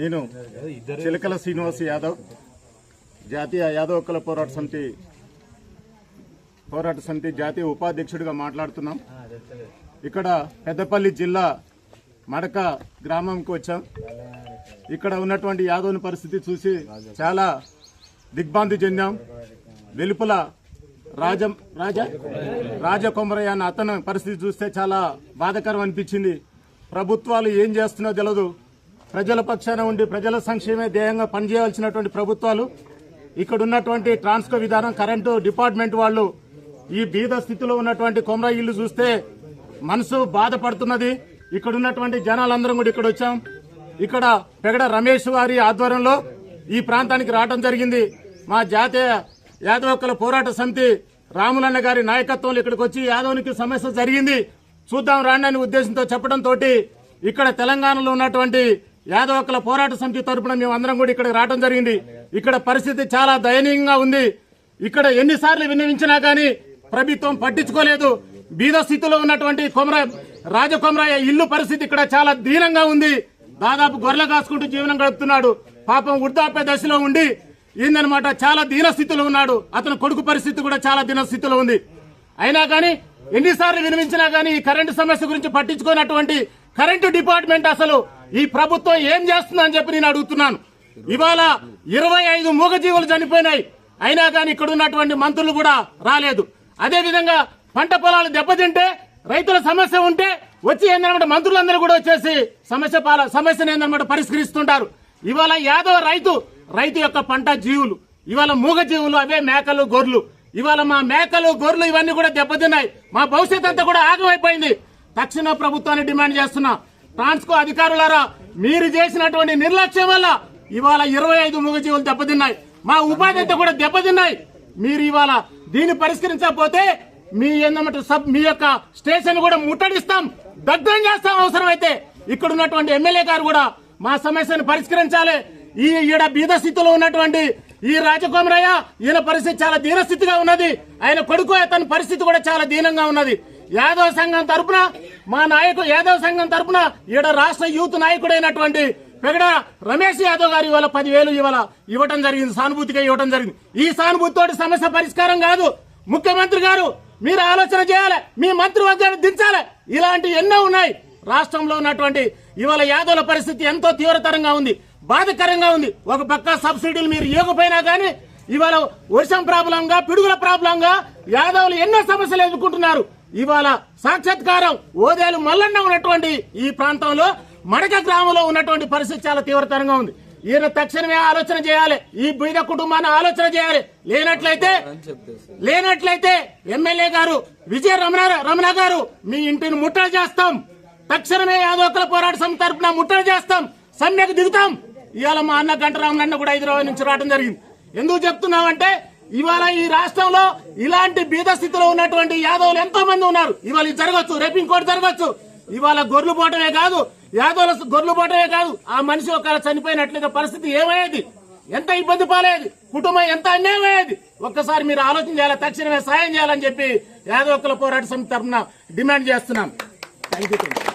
నేను చిలకల శ్రీనివాస్ యాదవ్ జాతీయ యాదవ్ హక్కుల పోరాట సమితి పోరాట సమితి జాతీయ ఉపాధ్యక్షుడిగా మాట్లాడుతున్నాం. ఇక్కడ పెద్దపల్లి జిల్లా మడక గ్రామంకి వచ్చాం. ఇక్కడ ఉన్నటువంటి యాదవుని పరిస్థితి చూసి చాలా దిగ్భ్రాంతి చెందాం. వెలుపల రాజ రాజ? రాజకొమరయ్య అన్న అతని పరిస్థితి చూస్తే చాలా బాధాకరం అనిపించింది. ప్రభుత్వాలు ఏం చేస్తున్నో తెలియదు ప్రజల పక్షాన ఉండి ప్రజల సంక్షేమే ధ్యేయంగా పనిచేయాల్సినటువంటి ప్రభుత్వాలు ఇక్కడ ఉన్నటువంటి ట్రాన్స్కో విధానం కరెంటు డిపార్ట్మెంట్ వాళ్ళు ఈ బీద స్థితిలో ఉన్నటువంటి కొమరా ఇల్లు చూస్తే మనసు బాధపడుతున్నది. ఇక్కడ ఉన్నటువంటి జనాలందరం కూడా ఇక్కడ వచ్చాం. ఇక్కడ పెగడ రమేష్ వారి ఆధ్వర్యంలో ఈ ప్రాంతానికి రావడం జరిగింది. మా జాతీయ యాదవక్కల పోరాట సమితి రాములన్న గారి నాయకత్వంలో ఇక్కడికి వచ్చి యాదవునికి సమస్య జరిగింది. చూద్దాం రాండి అనే ఉద్దేశంతో చెప్పడం తోటి ఇక్కడ తెలంగాణలో ఉన్నటువంటి యాదవక్కల పోరాట సమితి తరపున మేము అందరం కూడా ఇక్కడ రావడం జరిగింది. ఇక్కడ పరిస్థితి చాలా దయనీయంగా ఉంది. ఇక్కడ ఎన్నిసార్లు విన్నవించినా కానీ ప్రభుత్వం పట్టించుకోలేదు. బీద స్థితిలో ఉన్నటువంటి కొమర రాజకొమరయ్య ఇల్లు పరిస్థితి ఇక్కడ చాలా దీనంగా ఉంది. దాదాపు గొర్రెలు కాసుకుంటూ జీవనం గడుపుతున్నాడు. పాపం వృద్ధాప్య దశలో ఉండి ఏందనమాట చాలా దీన స్థితిలో ఉన్నాడు. అతని కొడుకు పరిస్థితి కూడా చాలా దీన స్థితిలో ఉంది. అయినా కానీ ఎన్నిసార్లు వినిపించినా కానీ ఈ కరెంటు సమస్య గురించి పట్టించుకున్నటువంటి కరెంటు డిపార్ట్మెంట్ అసలు ఈ ప్రభుత్వం ఏం చేస్తుందని చెప్పి నేను అడుగుతున్నాను. ఇవాళ ఇరవై ఐదు మూగజీవులు చనిపోయినాయి. అయినా కానీ ఇక్కడ ఉన్నటువంటి మంత్రులు కూడా రాలేదు. అదే విధంగా పంట పొలాలు దెబ్బతింటే రైతుల సమస్య ఉంటే వచ్చి ఏందన్నమాట మంత్రులందరూ కూడా వచ్చేసి సమస్య పాల సమస్యను ఏందనమాట పరిష్కరిస్తుంటారు. ఇవాళ యాదవ రైతు రైతు యొక్క పంట జీవులు. ఇవాళ మూగ జీవులు అవే మేకలు గొర్రెలు. ఇవాళ మా మేకలు గొర్రెలు ఇవన్నీ కూడా దెబ్బతిన్నాయి. మా భవిష్యత్ అంతా కూడా ఆగమైపోయింది. తక్షణ ప్రభుత్వాన్ని డిమాండ్ చేస్తున్నా. ట్రాన్స్కో అధికారులారా మీరు చేసినటువంటి నిర్లక్ష్యం వల్ల ఇవాళ ఇరవై ఐదు మూగజీవులు దెబ్బతిన్నాయి. మా ఉపాధి అంతా కూడా దెబ్బతిన్నాయి. మీరు ఇవాళ దీన్ని పరిష్కరించకపోతే మీ ఏందన్నమాట సబ్ మీ యొక్క స్టేషన్ కూడా ముట్టడిస్తాం. దగ్ధం చేస్తాం అవసరమైతే. ఇక్కడ ఉన్నటువంటి ఎమ్మెల్యే గారు కూడా మా సమస్యను పరిష్కరించాలి. ఈ ఈడ బీద స్థితిలో ఉన్నటువంటి ఈ రాజకుమరయ్య ఈయన పరిస్థితి చాలా దీనస్థితిగా ఉన్నది. ఆయన కొడుకు అతని పరిస్థితి కూడా చాలా దీనంగా ఉన్నది. యాదవ సంఘం తరపున మా నాయకుడు యాదవ సంఘం తరపున ఈడ రాష్ట్ర యూత్ నాయకుడైనటువంటి పెగడ రమేష్ యాదవ్ గారు ఇవాళ పదివేలు ఇవాళ ఇవ్వటం జరిగింది సానుభూతిగా ఇవ్వటం జరిగింది. ఈ సానుభూతితోటి సమస్య పరిష్కారం కాదు. ముఖ్యమంత్రి గారు మీరు ఆలోచన చేయాలి మీ మంత్రివర్గాన్ని దించాలి. ఇలాంటి ఎన్నో ఉన్నాయి. రాష్ట్రంలో ఉన్నటువంటి ఇవాళ యాదవుల పరిస్థితి ఎంతో తీవ్రతరంగా ఉంది బాధకరంగా ఉంది. ఒక పక్క సబ్సిడీలు మీరు ఇవ్వకపోయినా కానీ ఇవాళ వర్షం ప్రాబ్లంగా పిడుగుల ప్రాబ్లంగా యాదవులు ఎన్నో సమస్యలు ఎదుర్కొంటున్నారు. ఇవాళ సాక్షాత్కారం ఓదేలు మల్లన్న ఉన్నటువంటి ఈ ప్రాంతంలో మడక గ్రామంలో ఉన్నటువంటి పరిస్థితి చాలా తీవ్రతరంగా ఉంది. ఈయన తక్షణమే ఆలోచన చేయాలి. ఈ బీద కుటుంబాన్ని ఆలోచన చేయాలి. లేనట్లయితే లేనట్లయితే ఎమ్మెల్యే గారు విజయ రమణ రమణ గారు మీ ఇంటిని ముట్టడి చేస్తాం. తక్షణమే యాదవకుల పోరాట సమితి తరపున ముట్టడి చేస్తాం. సమ్మెకు దిగుతాం. ఇవాళ మా అన్న గంటరామన్న కూడా హైదరాబాద్ నుంచి రావడం జరిగింది. ఎందుకు చెప్తున్నామంటే ఇవాళ ఈ రాష్ట్రంలో ఇలాంటి బీద స్థితిలో ఉన్నటువంటి యాదవులు ఎంతో మంది ఉన్నారు. ఇవాళ జరగచ్చు రేపు ఇంకోటి జరగచ్చు. ఇవాళ గొర్రెలు పోవటమే కాదు యాదవుల గొర్రెలు పోవటమే కాదు ఆ మనిషి ఒక చనిపోయినట్లుగా పరిస్థితి ఏమయ్యేది? ఎంత ఇబ్బంది పాలేది కుటుంబం ఎంత అన్యాయం అయ్యేది? ఒక్కసారి మీరు ఆలోచన చేయాలి తక్షణమే సాయం చేయాలని చెప్పి యాదవకుల పోరాట సమితి తరఫున డిమాండ్ చేస్తున్నాం. Thank you